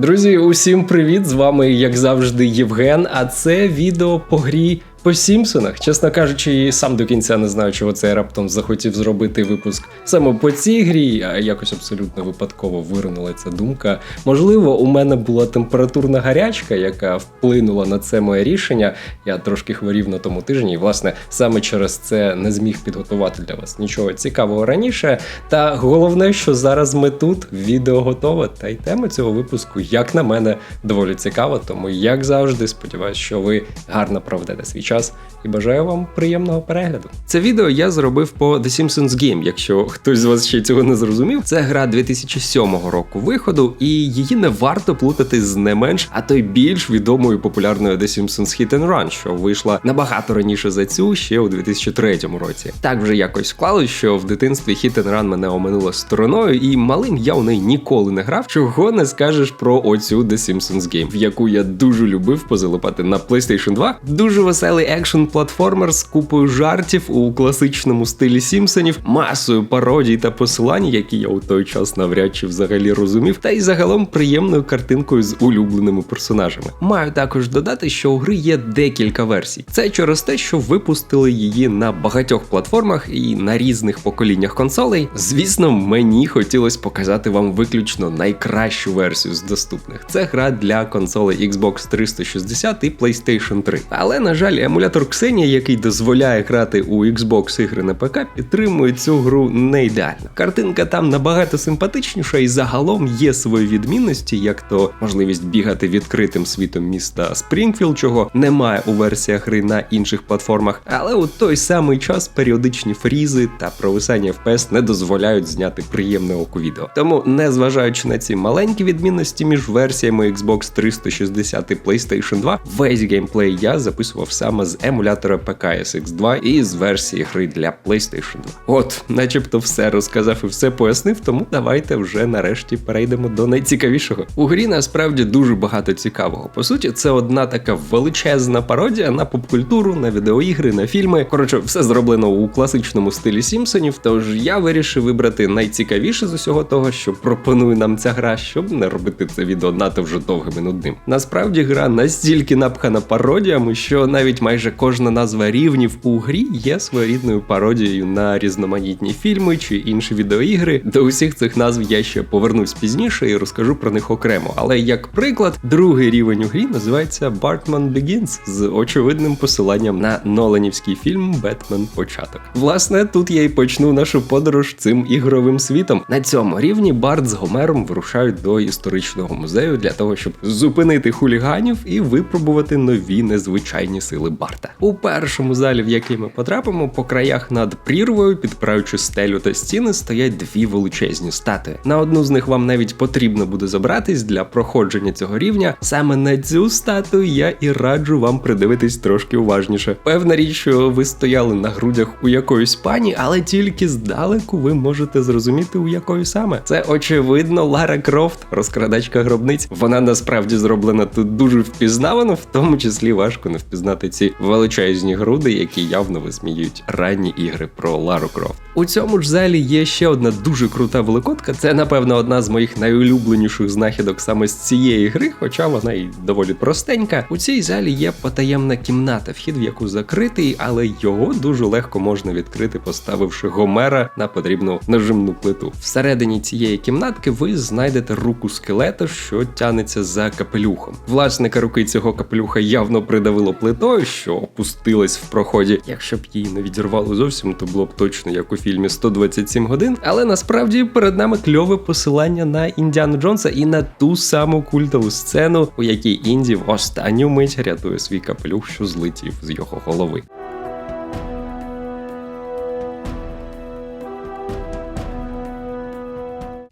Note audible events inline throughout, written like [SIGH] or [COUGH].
Друзі, усім привіт! З вами, як завжди, Євген. А це відео по грі по Сімпсонах. Чесно кажучи, сам до кінця не знаю, чого це я раптом захотів зробити випуск саме по цій грі, а якось абсолютно випадково виринула ця думка. Можливо, у мене була температурна гарячка, яка вплинула на це моє рішення. Я трошки хворів на тому тижні, і власне саме через це не зміг підготувати для вас нічого цікавого раніше. Та головне, що зараз ми тут, відео готове, та й тема цього випуску, як на мене, доволі цікава. Тому, як завжди, сподіваюся, що ви гарно проведете свій час і бажаю вам приємного перегляду. Це відео я зробив по The Simpsons Game, якщо хтось з вас ще цього не зрозумів. Це гра 2007 року виходу, і її не варто плутати з не менш, а то й більш відомою популярною The Simpsons Hit and Run, що вийшла набагато раніше за цю ще у 2003 році. Так вже якось склалось, що в дитинстві Hit and Run мене оминуло стороною, і малим я у неї ніколи не грав. Чого не скажеш про оцю The Simpsons Game, в яку я дуже любив позалипати на PlayStation 2. Дуже веселий екшн платформер з купою жартів у класичному стилі Сімпсонів, масою пародій та посилань, які я у той час навряд чи взагалі розумів, та й загалом приємною картинкою з улюбленими персонажами. Маю також додати, що у гри є декілька версій. Це через те, що випустили її на багатьох платформах і на різних поколіннях консолей. Звісно, мені хотілося показати вам виключно найкращу версію з доступних. Це гра для консолей Xbox 360 і PlayStation 3. Але на жаль, емулятор Xenia, який дозволяє грати у Xbox ігри на ПК, підтримує цю гру не ідеально. Картинка там набагато симпатичніша і загалом є свої відмінності, як то можливість бігати відкритим світом міста Спрінгфілд, чого немає у версіях гри на інших платформах. Але у той самий час періодичні фрізи та провисання FPS не дозволяють зняти приємне оку відео. Тому, незважаючи на ці маленькі відмінності між версіями Xbox 360 і PlayStation 2, весь геймплей я записував саме з емулятора ПК SX2 і з версії гри для PlayStation 2. От, начебто, все розказав і все пояснив, тому давайте вже нарешті перейдемо до найцікавішого. У грі насправді дуже багато цікавого. По суті, це одна така величезна пародія на попкультуру, на відеоігри, на фільми. Коротше, все зроблено у класичному стилі Сімпсонів. Тож я вирішив вибрати найцікавіше з усього того, що пропонує нам ця гра, щоб не робити це відео надто вже довгим і нудним. Насправді гра настільки напхана пародіями, що навіть майже кожна назва рівнів у грі є своєрідною пародією на різноманітні фільми чи інші відеоігри. До усіх цих назв я ще повернусь пізніше і розкажу про них окремо. Але як приклад, другий рівень у грі називається Batman Begins з очевидним посиланням на Ноланівський фільм Бетмен Початок. Власне, тут я й почну нашу подорож цим ігровим світом. На цьому рівні Барт з Гомером вирушають до історичного музею для того, щоб зупинити хуліганів і випробувати нові незвичайні сили Барта. У першому залі, в який ми потрапимо, по краях над прірвою, підпираючи стелю та стіни, стоять дві величезні статуї. На одну з них вам навіть потрібно буде забратись для проходження цього рівня. Саме на цю статую я і раджу вам придивитись трошки уважніше. Певна річ, що ви стояли на грудях у якоїсь пані, але тільки здалеку ви можете зрозуміти, у якої саме. Це очевидно Лара Крофт, розкрадачка гробниць. Вона насправді зроблена тут дуже впізнавано, в тому числі важко не впізнати ці величезні груди, які явно висміють ранні ігри про Лару Крофт. У цьому ж залі є ще одна дуже крута великодка. Це, напевно, одна з моїх найулюбленіших знахідок саме з цієї гри, хоча вона і доволі простенька. У цій залі є потаємна кімната, вхід в яку закритий, але його дуже легко можна відкрити, поставивши Гомера на потрібну нажимну плиту. Всередині цієї кімнатки ви знайдете руку скелета, що тянеться за капелюхом. Власника руки цього капелюха явно придавило плитою, що опустилась в проході. Якщо б її не відірвало зовсім, то було б точно як у фільмі 127 годин. Але насправді перед нами кльове посилання на Індіану Джонса і на ту саму культову сцену, у якій Інді в останню мить рятує свій капелюх, що злетів з його голови.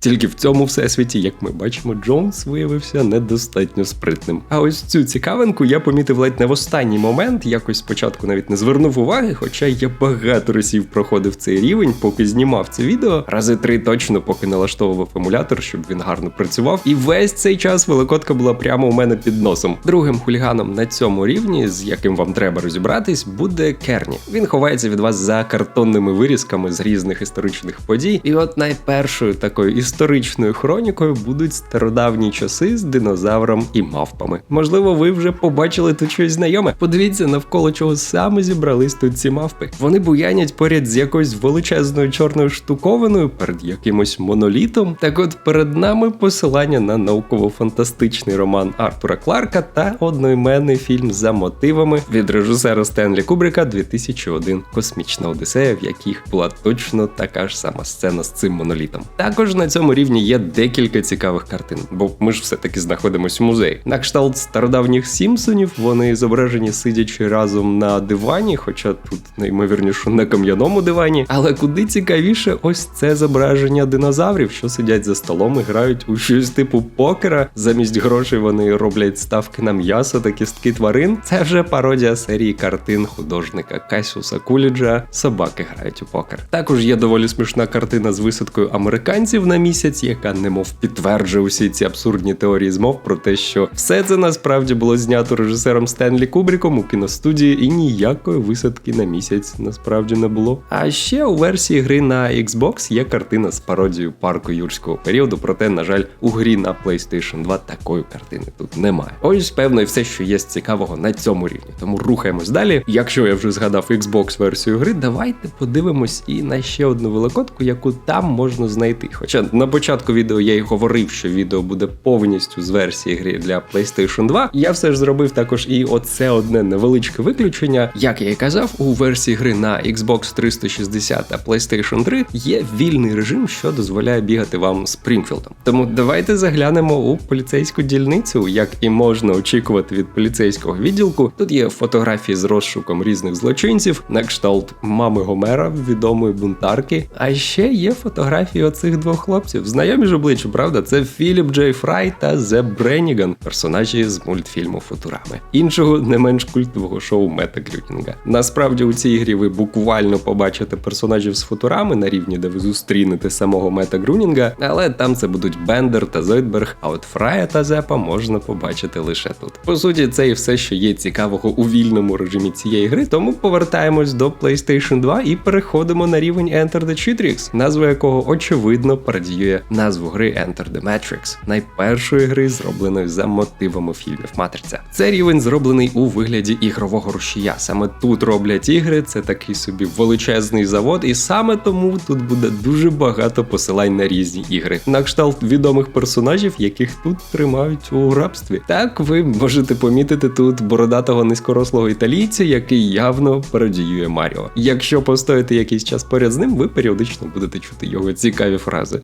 Тільки в цьому всесвіті, як ми бачимо, Джонс виявився недостатньо спритним. А ось цю цікавинку я помітив ледь не в останній момент, якось спочатку навіть не звернув уваги, хоча я багато разів проходив цей рівень, поки знімав це відео. Рази три точно поки налаштовував емулятор, щоб він гарно працював. І весь цей час великодка була прямо у мене під носом. Другим хуліганом на цьому рівні, з яким вам треба розібратись, буде Керні. Він ховається від вас за картонними вирізками з різних історичних подій. І от найпершою такою історією історичною хронікою будуть стародавні часи з динозавром і мавпами. Можливо, ви вже побачили тут щось знайоме. Подивіться, навколо чого саме зібрались тут ці мавпи. Вони буянять поряд з якоюсь величезною чорною штуковиною перед якимось монолітом. Так от перед нами посилання на науково-фантастичний роман Артура Кларка та одноіменний фільм за мотивами від режисера Стенлі Кубрика 2001 Космічна Одіссея, в яких була точно така ж сама сцена з цим монолітом. Також на цьому рівні є декілька цікавих картин, бо ми ж все-таки знаходимося в музеї. На кшталт стародавніх Сімпсонів вони зображені сидячи разом на дивані, хоча тут неймовірніше на кам'яному дивані. Але куди цікавіше, ось це зображення динозаврів, що сидять за столом і грають у щось типу покера. Замість грошей вони роблять ставки на м'ясо та кістки тварин. Це вже пародія серії картин художника Касюса Куліджа Собаки грають у покер. Також є доволі смішна картина з висадкою американців на місяць, яка немов підтверджує усі ці абсурдні теорії змов про те, що все це насправді було знято режисером Стенлі Кубріком у кіностудії, і ніякої висадки на місяць насправді не було. А ще у версії гри на Xbox є картина з пародією парку юрського періоду, проте, на жаль, у грі на PlayStation 2 такої картини тут немає. Ось, певно, і все, що є цікавого на цьому рівні. Тому рухаємось далі. Якщо я вже згадав Xbox версію гри, давайте подивимось і на ще одну великодку, яку там можна знайти. Хоча на початку відео я й говорив, що відео буде повністю з версії гри для PlayStation 2. Я все ж зробив також і оце одне невеличке виключення. Як я і казав, у версії гри на Xbox 360 та PlayStation 3 є вільний режим, що дозволяє бігати вам Спрінгфілдом. Тому давайте заглянемо у поліцейську дільницю, як і можна очікувати від поліцейського відділку. Тут є фотографії з розшуком різних злочинців, на кшталт мами Гомера, відомої бунтарки. А ще є фотографії оцих двох хлопців. Знайомі ж обличчя, правда? Це Філіп Джей Фрай та Зе Бренніган, персонажі з мультфільму Футурами. Іншого не менш культового шоу Мета Грютінга. Насправді у цій грі ви буквально побачите персонажів з футурами на рівні, де ви зустрінете самого Мета Грюнінга, але там це будуть Бендер та Зойдберг, а от Фрая та Зепа можна побачити лише тут. По суті, це і все, що є цікавого у вільному режимі цієї гри, тому повертаємось до PlayStation 2 і переходимо на рівень Enter the Chitrix, назва якого очевидно пародіює назву гри Enter the Matrix, найпершої гри, зробленої за мотивами фільмів Матриця. Це рівень зроблений у вигляді ігрового рушія. Саме тут роблять ігри, це такий собі величезний завод, і саме тому тут буде дуже багато посилань на різні ігри, на кшталт відомих персонажів, яких тут тримають у рабстві. Так ви можете помітити тут бородатого низькорослого італійця, який явно пародіює Маріо. Якщо постояти якийсь час поряд з ним, ви періодично будете чути його цікаві фрази.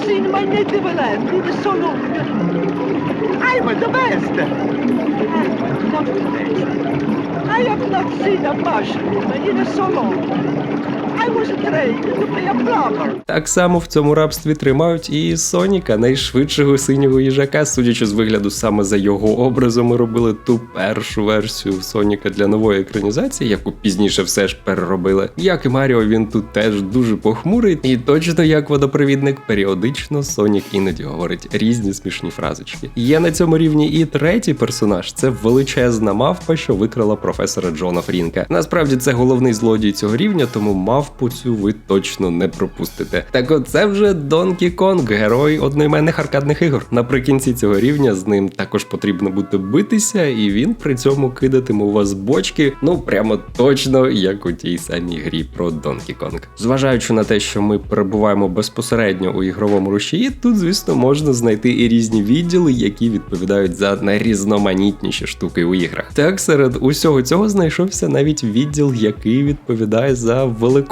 I have seen my native land in so long. I was the best. I'm not the best. I have not seen a mushroom in so long. Plumber. Так само в цьому рабстві тримають і Соніка, найшвидшого синього їжака. Судячи з вигляду, саме за його образом ми робили ту першу версію Соніка для нової екранізації, яку пізніше все ж переробили. Як і Маріо, він тут теж дуже похмурий, і точно як водопровідник, періодично Сонік іноді говорить різні смішні фразочки. Є на цьому рівні і третій персонаж це величезна мавпа, що викрала професора Джона Фрінка. Насправді це головний злодій цього рівня, тому мавпу цю ви точно не пропустите. Так от це вже Донкі Конг, герой одноіменних аркадних ігор. Наприкінці цього рівня з ним також потрібно буде битися, і він при цьому кидатиме у вас бочки, ну прямо точно як у тій самій грі про Донкі Конг. Зважаючи на те, що ми перебуваємо безпосередньо у ігровому рушії, тут, звісно, можна знайти і різні відділи, які відповідають за найрізноманітніші штуки у іграх. Так, серед усього цього знайшовся навіть відділ, який відповідає за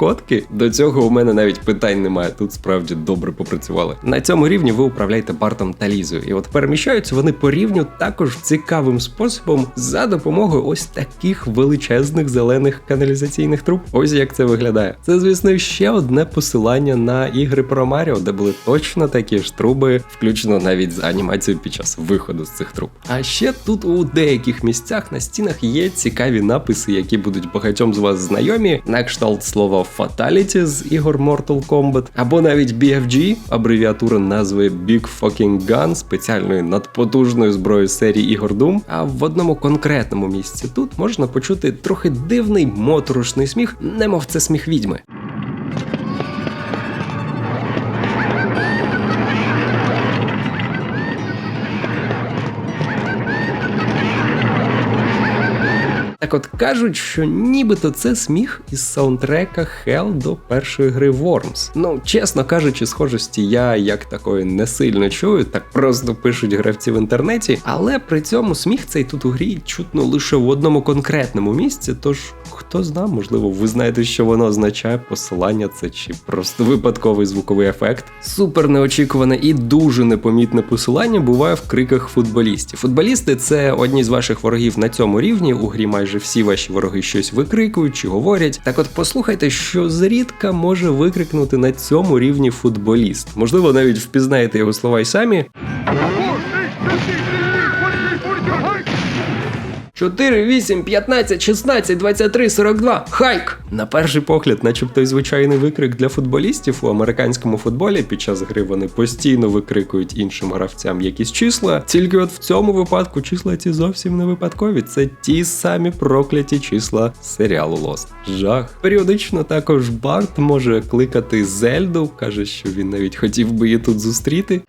великодки. До цього у мене навіть питань немає. Тут справді добре попрацювали. На цьому рівні ви управляєте Бартом та Лізою, і от переміщаються вони по рівню також цікавим способом за допомогою ось таких величезних зелених каналізаційних труб. Ось як це виглядає. Це, звісно, ще одне посилання на ігри про Маріо, де були точно такі ж труби, включно навіть з анімацією під час виходу з цих труб. А ще тут у деяких місцях на стінах є цікаві написи, які будуть багатьом з вас знайомі, на кшталт слова Fatality з ігор Mortal Kombat, або навіть BFG, абревіатура назви Big Fucking Gun, спеціальної надпотужної зброї серії ігор Doom. А в одному конкретному місці тут можна почути трохи дивний моторошний сміх, немов це сміх відьми. Так от кажуть, що нібито це сміх із саундтрека Hell до першої гри Worms. Ну, чесно кажучи, схожості я як такої не сильно чую, так просто пишуть гравці в інтернеті, але при цьому сміх цей тут у грі чутно лише в одному конкретному місці, тож хто зна, можливо, ви знаєте, що воно означає посилання це чи просто випадковий звуковий ефект. Супер неочікуване і дуже непомітне посилання буває в криках футболістів. Футболісти це одні з ваших ворогів на цьому рівні. У грі майже всі ваші вороги щось викрикують чи говорять. Так от послухайте, що зрідка може викрикнути на цьому рівні футболіст. Можливо, навіть впізнаєте його слова й самі. 4, 8, 15, 16, 23, 42. Хайк! На перший погляд, начебто й звичайний викрик для футболістів у американському футболі. Під час гри вони постійно викрикують іншим гравцям якісь числа. Тільки от в цьому випадку числа ці зовсім не випадкові. Це ті самі прокляті числа серіалу Lost. Жах. Періодично також Барт може кликати Зельду, каже, що він навіть хотів би її тут зустріти.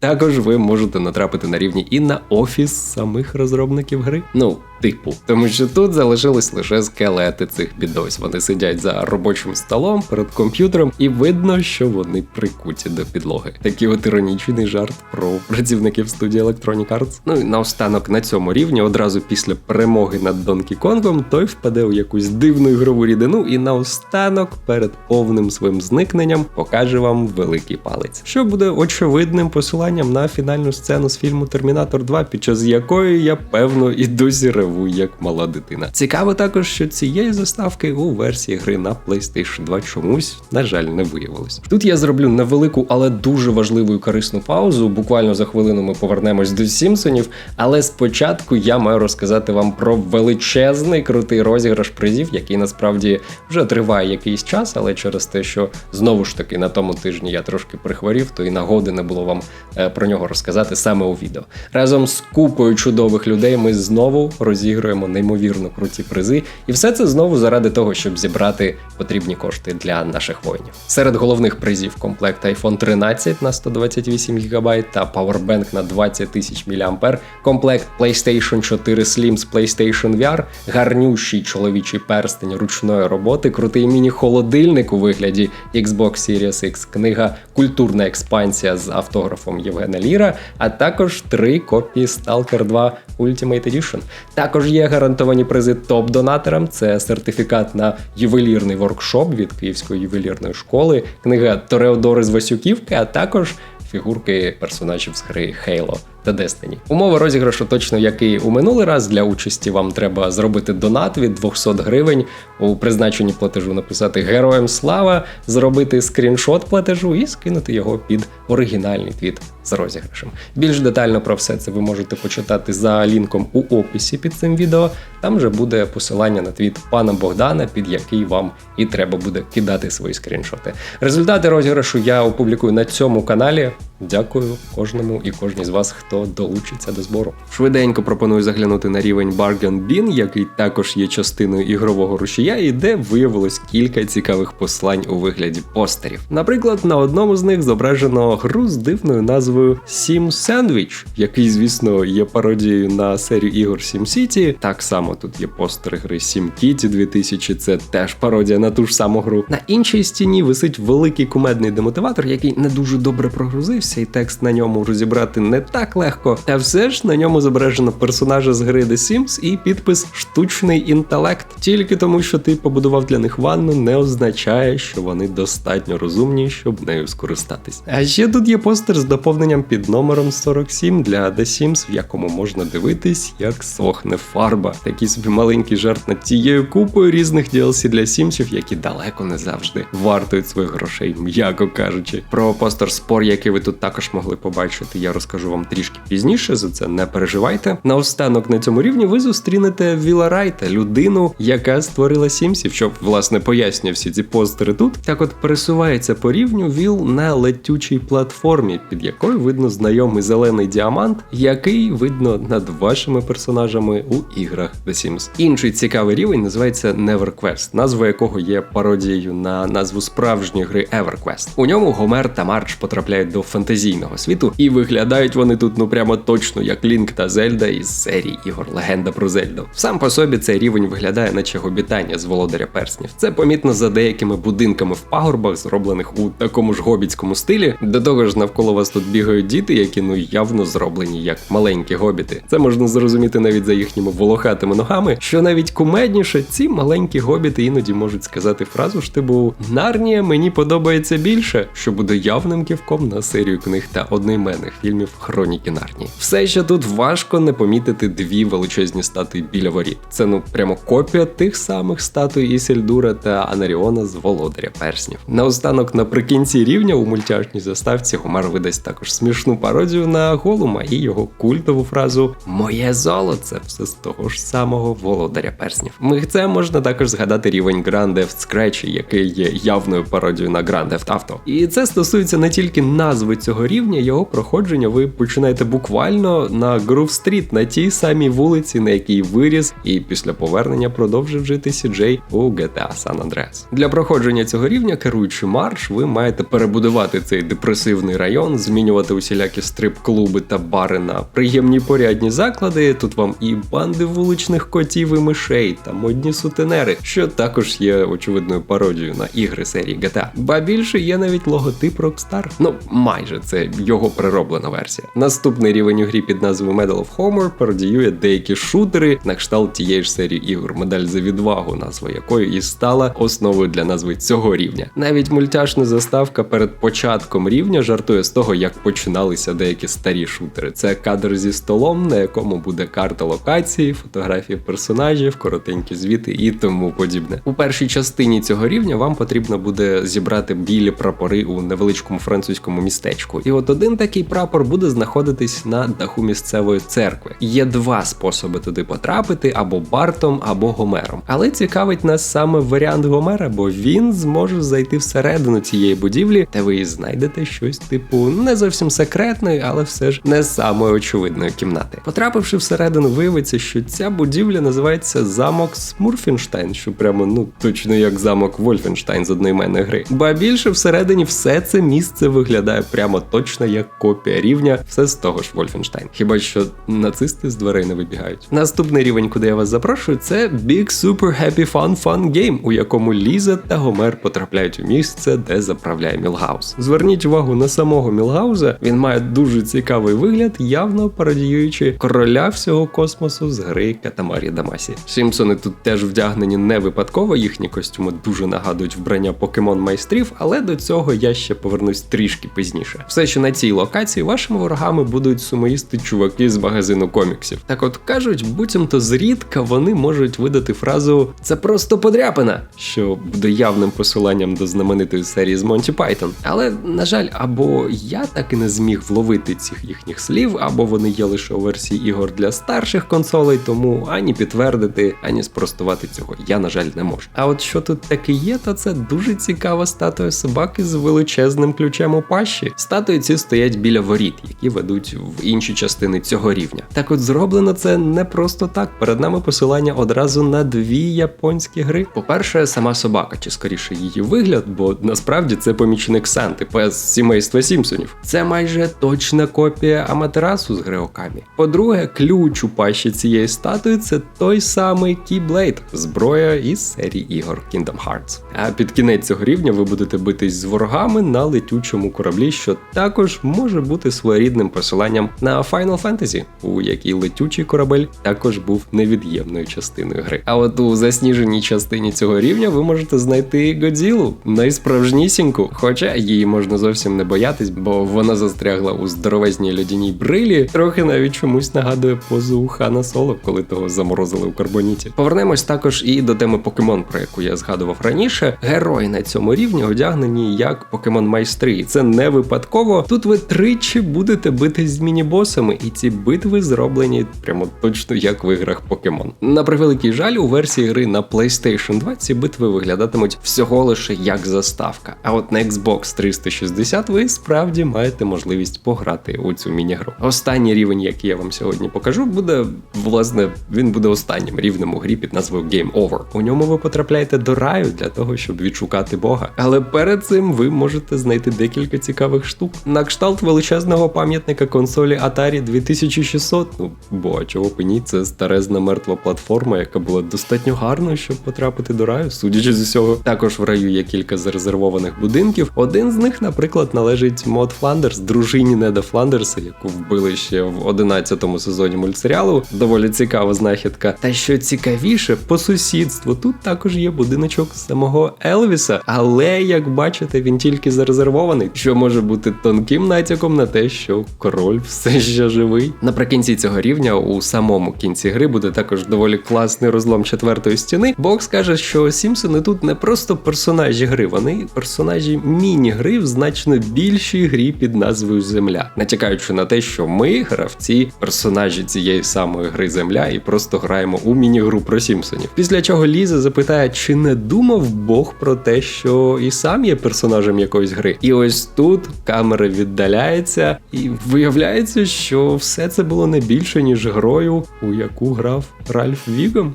Також ви можете натрапити на рівні і на офіс самих розробників гри. Ну, типу, тому що тут залишились лише скелети цих бідось. Вони сидять за робочим столом перед комп'ютером, і видно, що вони прикуті до підлоги. Такий от іронічний жарт про працівників студії Electronic Arts. Ну і наостанок на цьому рівні, одразу після перемоги над Донкі Конгом, той впаде у якусь дивну ігрову рідину, і наостанок перед повним своїм зникненням покаже вам великий палець, що буде очевидним посиланням на фінальну сцену з фільму Термінатор 2, під час якої я певно і досі реву як мала дитина. Цікаво також, що цієї заставки у версії гри на PlayStation 2 чомусь, на жаль, не виявилось. Тут я зроблю невелику, але дуже важливу і корисну паузу. Буквально за хвилину ми повернемось до Сімпсонів. Але спочатку я маю розказати вам про величезний крутий розіграш призів, який насправді вже триває якийсь час, але через те, що знову ж таки на тому тижні я трошки прихворів, то і нагоди не було вам е, про нього розказати саме у відео. Разом з купою чудових людей ми знову розігруємо неймовірно круті призи, і все це знову заради того, щоб зібрати потрібні кошти для наших воїнів. Серед головних призів комплект iPhone 13 на 128 ГБ та Powerbank на 20 тисяч мА, комплект PlayStation 4 Slim з PlayStation VR, гарнющий чоловічий перстень ручної роботи, крутий міні-холодильник у вигляді Xbox Series X, книга Культурна експансія з автографом Євгена Ліра, а також три копії Stalker 2 Ultimate Edition. Також є гарантовані призи топ-донаторам. Це сертифікат на ювелірний воркшоп від Київської ювелірної школи, книга Тореодори з Васюківки, а також фігурки персонажів з гри Halo та Destiny. Умови розіграшу точно як і у минулий раз. Для участі вам треба зробити донат від 200 гривень. У призначенні платежу написати Героям слава, зробити скріншот платежу і скинути його під оригінальний твіт з розіграшем. Більш детально про все це ви можете почитати за лінком у описі під цим відео. Там вже буде посилання на твіт пана Богдана, під який вам і треба буде кидати свої скріншоти. Результати розіграшу я опублікую на цьому каналі. Дякую кожному і кожній з вас, хто долучиться до збору. Швиденько пропоную заглянути на рівень Bargain Bin, який також є частиною ігрового рушія, і де виявилось кілька цікавих послань у вигляді постерів. Наприклад, на одному з них зображено гру з дивною назвою Sim Sandwich, який, звісно, є пародією на серію ігор Sim City. Так само тут є постери гри Sim Kitty 2000, це теж пародія на ту ж саму гру. На іншій стіні висить великий кумедний демотиватор, який не дуже добре прогрузився, і текст на ньому розібрати не так легко. Та все ж на ньому зображено персонажа з гри The Sims і підпис штучний інтелект. Тільки тому, що ти побудував для них ванну, не означає, що вони достатньо розумні, щоб нею скористатись. А ще тут є постер з доповненням під номером 47 для The Sims, в якому можна дивитись, як сохне фарба. Такий собі маленький жарт над тією купою різних DLC для Сімсів, які далеко не завжди вартують своїх грошей, м'яко кажучи. Про постер спор, який ви тут також могли побачити, я розкажу вам трішки пізніше. За це не переживайте. Наостанок на цьому рівні ви зустрінете Віла Райта, людину, яка створила Сімсів, що власне пояснює всі ці постери тут. Так от пересувається по рівню Віл на летючій платформі, під якою видно знайомий зелений діамант, який видно над вашими персонажами у іграх The Sims. Інший цікавий рівень називається NeverQuest, назва якого є пародією на назву справжньої гри EverQuest. У ньому Гомер та Марч потрапляють до фантастичного фантазійного світу, і виглядають вони тут ну прямо точно як Лінк та Зельда із серії ігор Легенда про Зельду. Сам по собі цей рівень виглядає, наче гобітання з володаря перснів. Це помітно за деякими будинками в пагорбах, зроблених у такому ж гобітському стилі. До того ж, навколо вас тут бігають діти, які ну явно зроблені як маленькі гобіти. Це можна зрозуміти навіть за їхніми волохатими ногами. Що навіть кумедніше, ці маленькі гобіти іноді можуть сказати фразу ж типу Нарнія мені подобається більше, що буде явним ківком на серію книг та одноіменних фільмів Хроніки Нарнії. Все ще тут важко не помітити дві величезні статуї біля воріт. Це ну прямо копія тих самих статуй Ісельдура та Анаріона з Володаря Перснів. Наостанок, наприкінці рівня у мультяшній заставці Гомер видасть також смішну пародію на Голума і його культову фразу Моє золоце все з того ж самого володаря перснів. Мигце можна також згадати рівень Grand Theft Scratch, який є явною пародією на Grand Theft Auto. І це стосується не тільки назви цього рівня, його проходження ви починаєте буквально на Street, на тій самій вулиці, на якій виріс, і після повернення продовжив жити Сіджей у GTA San Andreas. Для проходження цього рівня, керуючи марш, ви маєте перебудувати цей депресивний район, змінювати усілякі стрип-клуби та бари на приємні порядні заклади. Тут вам і банди вуличних котів і мишей та модні сутенери, що також є очевидною пародією на ігри серії GTA. Ба більше є навіть логотип Rockstar. Ну майже це його перероблена версія. Наступний рівень у грі під назвою Medal of Honor пародіює деякі шутери на кшталт тієї ж серії ігор, медаль за відвагу, назва якої і стала основою для назви цього рівня. Навіть мультяшна заставка перед початком рівня жартує з того, як починалися деякі старі шутери. Це кадр зі столом, на якому буде карта локації, фотографії персонажів, коротенькі звіти і тому подібне. У першій частині цього рівня вам потрібно буде зібрати білі прапори у невеличкому французькому містечку. І от один такий прапор буде знаходитись на даху місцевої церкви. Є два способи туди потрапити: або Бартом, або Гомером. Але цікавить нас саме варіант Гомера, бо він зможе зайти всередину цієї будівлі, де ви знайдете щось типу не зовсім секретної, але все ж не самої очевидної кімнати. Потрапивши всередину, виявиться, що ця будівля називається замок Смурфенштайн, що прямо ну точно як замок Вольфенштайн з одноіменної гри. Ба більше всередині все це місце виглядає прямо точно як копія рівня, все з того ж Вольфенштайн. Хіба що нацисти з дверей не вибігають. Наступний рівень, куди я вас запрошую, це Big Super Happy Fun Fun Game, у якому Ліза та Гомер потрапляють у місце, де заправляє Мілгаус. Зверніть увагу на самого Мілгауза. Він має дуже цікавий вигляд, явно пародіюючи короля всього космосу з гри Катамарі Дамасі. Сімпсони тут теж вдягнені не випадково, їхні костюми дуже нагадують вбрання покемон майстрів, але до цього я ще повернусь трішки пізніше. Все, що на цій локації вашими ворогами будуть сумоїсти чуваки з магазину коміксів. Так от кажуть, буцімто зрідка вони можуть видати фразу Це просто подряпина, що буде явним посиланням до знаменитої серії з Монті Пайтон. Але на жаль, або я так і не зміг вловити цих їхніх слів, або вони є лише у версії ігор для старших консолей, тому ані підтвердити, ані спростувати цього я, на жаль, не можу. А от що тут таке є, то це дуже цікава статуя собаки з величезним ключем у пащі. Статуї ці стоять біля воріт, які ведуть в інші частини цього рівня. Так от зроблено це не просто так. Перед нами посилання одразу на дві японські гри. По-перше, сама собака, чи скоріше її вигляд, бо насправді це помічник Санти, пес сімейства Сімпсонів. Це майже точна копія Аматерасу з гри Окамі. По-друге, ключ у пащі цієї статуї це той самий Keyblade, зброя із серії ігор Kingdom Hearts. А під кінець цього рівня ви будете битись з ворогами на летючому кораблі, що також може бути своєрідним посиланням на Final Fantasy, у якій летючий корабель також був невід'ємною частиною гри. А от у засніженій частині цього рівня ви можете знайти Годзілу, найсправжнісіньку, хоча її можна зовсім не боятись, бо вона застрягла у здоровезній льодяній брилі, трохи навіть чомусь нагадує позу Хана Соло, коли того заморозили у карбоніті. Повернемось також і до теми покемон, про яку я згадував раніше. Герої на цьому рівні одягнені як покемон-майстри, і це не випадково. Тут ви тричі будете битись з міні-босами, і ці битви зроблені прямо точно як в іграх покемон. На превеликий жаль, у версії гри на PlayStation 2 ці битви виглядатимуть всього лише як заставка. А от на Xbox 360 ви справді маєте можливість пограти у цю міні-гру. Останній рівень, який я вам сьогодні покажу, буде власне він буде останнім рівнем у грі під назвою Game Over. У ньому ви потрапляєте до раю для того, щоб відшукати Бога. Але перед цим ви можете знайти декілька цікавих штук штук. На кшталт величезного пам'ятника консолі Atari 2600. Ну, бо а чого б це старезна мертва платформа, яка була достатньо гарною, щоб потрапити до раю. Судячи з усього, також в раю є кілька зарезервованих будинків. Один з них, наприклад, належить Мод Фландерс, дружині Неда Фландерса, яку вбили ще в 11-му сезоні мультсеріалу. Доволі цікава знахідка. Та що цікавіше, по сусідству тут також є будиночок самого Елвіса, але як бачите, він тільки зарезервований, що може бути тонким натяком на те, що король [LAUGHS] все ще живий. Наприкінці цього рівня у самому кінці гри буде також доволі класний розлом четвертої стіни. Бокс каже, що Сімпсони тут не просто персонажі гри, вони персонажі міні-гри в значно більшій грі під назвою Земля, натякаючи на те, що ми, гравці, персонажі цієї самої гри Земля, і просто граємо у міні-гру про Сімпсонів. Після чого Ліза запитає, чи не думав Бог про те, що і сам є персонажем якоїсь гри. І ось тут камера віддаляється, і виявляється, що все це було не більше, ніж грою, у яку грав Ральф Вігом.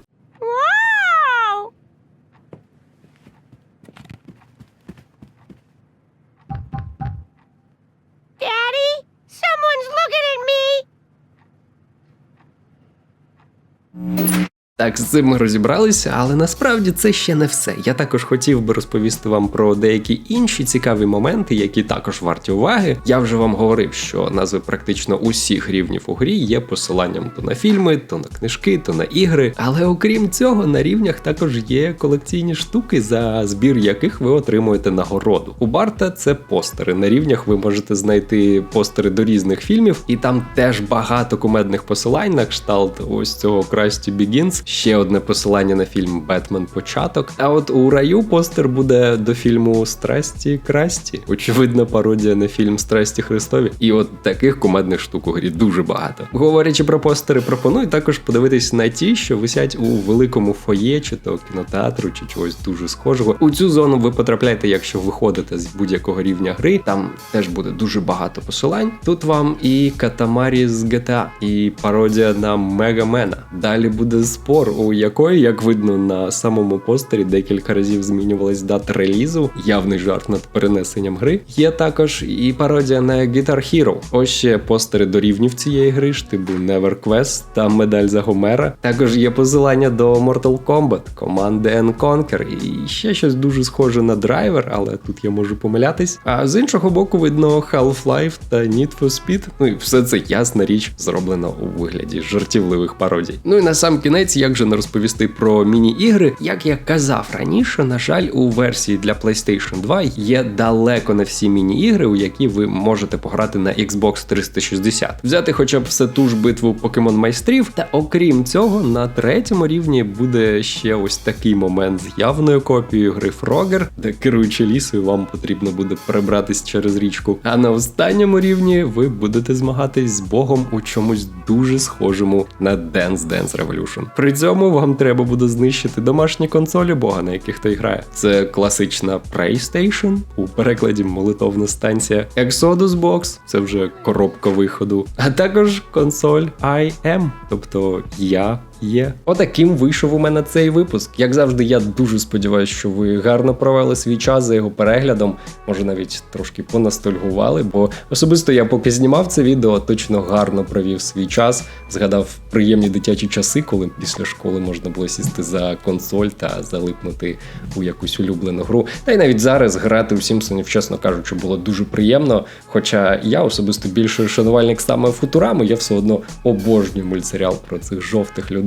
Так, з цим ми розібралися, але насправді це ще не все. Я також хотів би розповісти вам про деякі інші цікаві моменти, які також варті уваги. Я вже вам говорив, що назви практично усіх рівнів у грі є посиланням то на фільми, то на книжки, то на ігри. Але окрім цього, на рівнях також є колекційні штуки, за збір яких ви отримуєте нагороду. У Барта це постери. На рівнях ви можете знайти постери до різних фільмів, і там теж багато кумедних посилань на кшталт ось цього Красті Бігінс. Ще одне посилання на фільм Бетмен Початок. А от у раю постер буде до фільму Страсті Красті. Очевидна пародія на фільм Страсті Христові. І от таких кумедних штук у грі дуже багато. Говорячи про постери, пропоную також подивитись на ті, що висять у великому фоє, чи то кінотеатру, чи чогось дуже схожого. У цю зону ви потрапляєте, якщо виходите з будь-якого рівня гри. Там теж буде дуже багато посилань. Тут вам і Катамарі з GTA, і пародія на Мегамена. Далі буде спор, у якої, як видно на самому постері, декілька разів змінювалась дата релізу, явний жарт над перенесенням гри. Є також і пародія на Guitar Hero. Ось ще постери до рівнів цієї гри, штибу Never Quest та медаль за Гомера. Також є посилання до Mortal Kombat, команди N Conquer і ще щось дуже схоже на драйвер, але тут я можу помилятись. А з іншого боку, видно Half-Life та Need for Speed. Ну і все це ясна річ зроблено у вигляді жартівливих пародій. Ну і на сам кінець, як же не розповісти про міні-ігри, як я казав раніше, на жаль, у версії для PlayStation 2 є далеко не всі міні-ігри, у які ви можете пограти на Xbox 360. Взяти хоча б все ту ж битву покемон майстрів. Та окрім цього, на третьому рівні буде ще ось такий момент з явною копією гри Frogger, де керуючи лісою, вам потрібно буде перебратись через річку. А на останньому рівні ви будете змагатись з Богом у чомусь дуже схожому на Dance Dance Revolution. При цьому вам треба буде знищити домашні консолі Бога, на яких той грає. Це класична PlayStation, у перекладі молитовна станція, Exodus Box, це вже коробка виходу, а також консоль IM, тобто я є. Отаким вийшов у мене цей випуск. Як завжди, я дуже сподіваюся, що ви гарно провели свій час за його переглядом. Може навіть трошки понастольгували, бо особисто я поки знімав це відео, точно гарно провів свій час. Згадав приємні дитячі часи, коли після школи можна було сісти за консоль та залипнути у якусь улюблену гру. Та й навіть зараз грати у Сімпсонів, чесно кажучи, було дуже приємно. Хоча я особисто більше шанувальник саме Футурами, я все одно обожнюю мультсеріал про цих жовтих людей.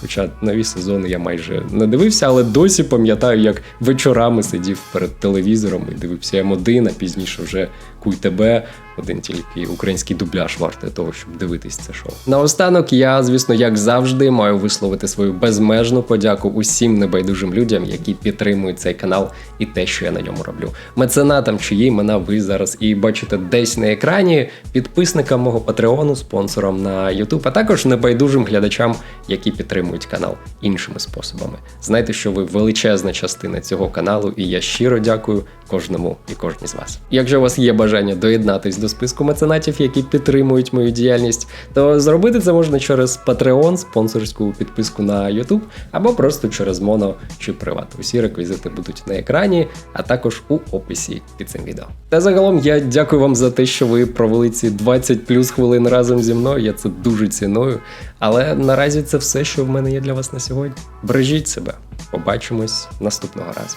Хоча нові сезони я майже не дивився, але досі пам'ятаю, як вечорами сидів перед телевізором і дивився М1, а пізніше вже Куй-ТБ, один тільки український дубляж вартий того, щоб дивитись це шоу. Наостанок я, звісно, як завжди, маю висловити свою безмежну подяку усім небайдужим людям, які підтримують цей канал і те, що я на ньому роблю. Меценатам, чиї імена ви зараз і бачите десь на екрані, підписникам мого патреону, спонсорам на YouTube, а також небайдужим глядачам, які підтримують канал іншими способами. Знайте, що ви величезна частина цього каналу, і я щиро дякую кожному і кожній з вас. Якщо у вас є бажання доєднатись до списку меценатів, які підтримують мою діяльність, то зробити це можна через Patreon, спонсорську підписку на YouTube, або просто через Моно чи Приват. Усі реквізити будуть на екрані, а також у описі під цим відео. Та загалом я дякую вам за те, що ви провели ці 20 плюс хвилин разом зі мною. Я це дуже ціную. Але наразі це все, що в мене є для вас на сьогодні. Бережіть себе. Побачимось наступного разу.